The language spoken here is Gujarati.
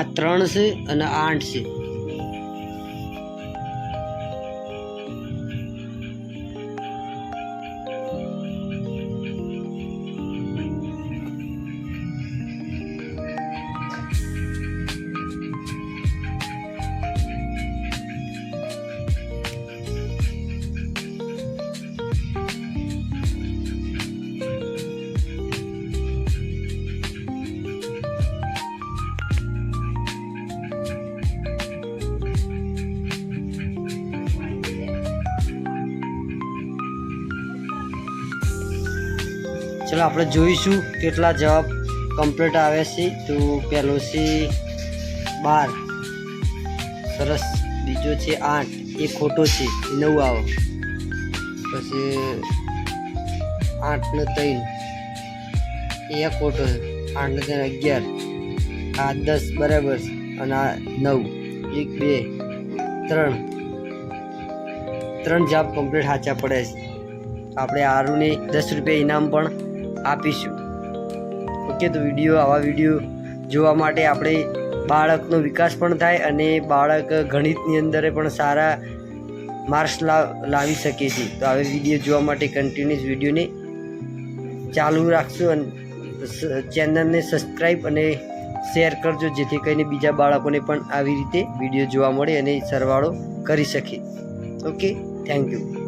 આ ત્રણ છે અને આઠ છે. ચલો આપણે જોઈશું કેટલા જવાબ કમ્પ્લીટ આવે છે. તો પહેલો છે બાર. સરસ. બીજો છે આઠ. એ ખોટો છે. નવ આવો. પછી આઠ ને ત્રણ. એ ખોટો છે. આઠ ને ત્રણ અગિયાર. આ દસ બરાબર છે. અને આ નવ. એક, બે, ત્રણ. ત્રણ જવાબ કમ્પ્લીટ સાચા પડે છે. આપણે આરુને દસ રૂપિયા ઇનામ પણ આપીશું. ઓકે, તો વીડિયો, આવા વીડિયો જોવા માટે આપણે બાળકનો વિકાસ પણ થાય અને બાળક ગણિતની અંદર પણ સારા માર્ક્સ લાવી શકે છે. તો આવે વીડિયો જોવા માટે કન્ટિન્યુઅસ વિડીયોને ચાલુ રાખશું અને ચેનલને સબસ્ક્રાઈબ અને શેર કરજો, જેથી કરીને બીજા બાળકોને પણ આવી રીતે વીડિયો જોવા મળે અને સરવાળો કરી શકે. Okay thank you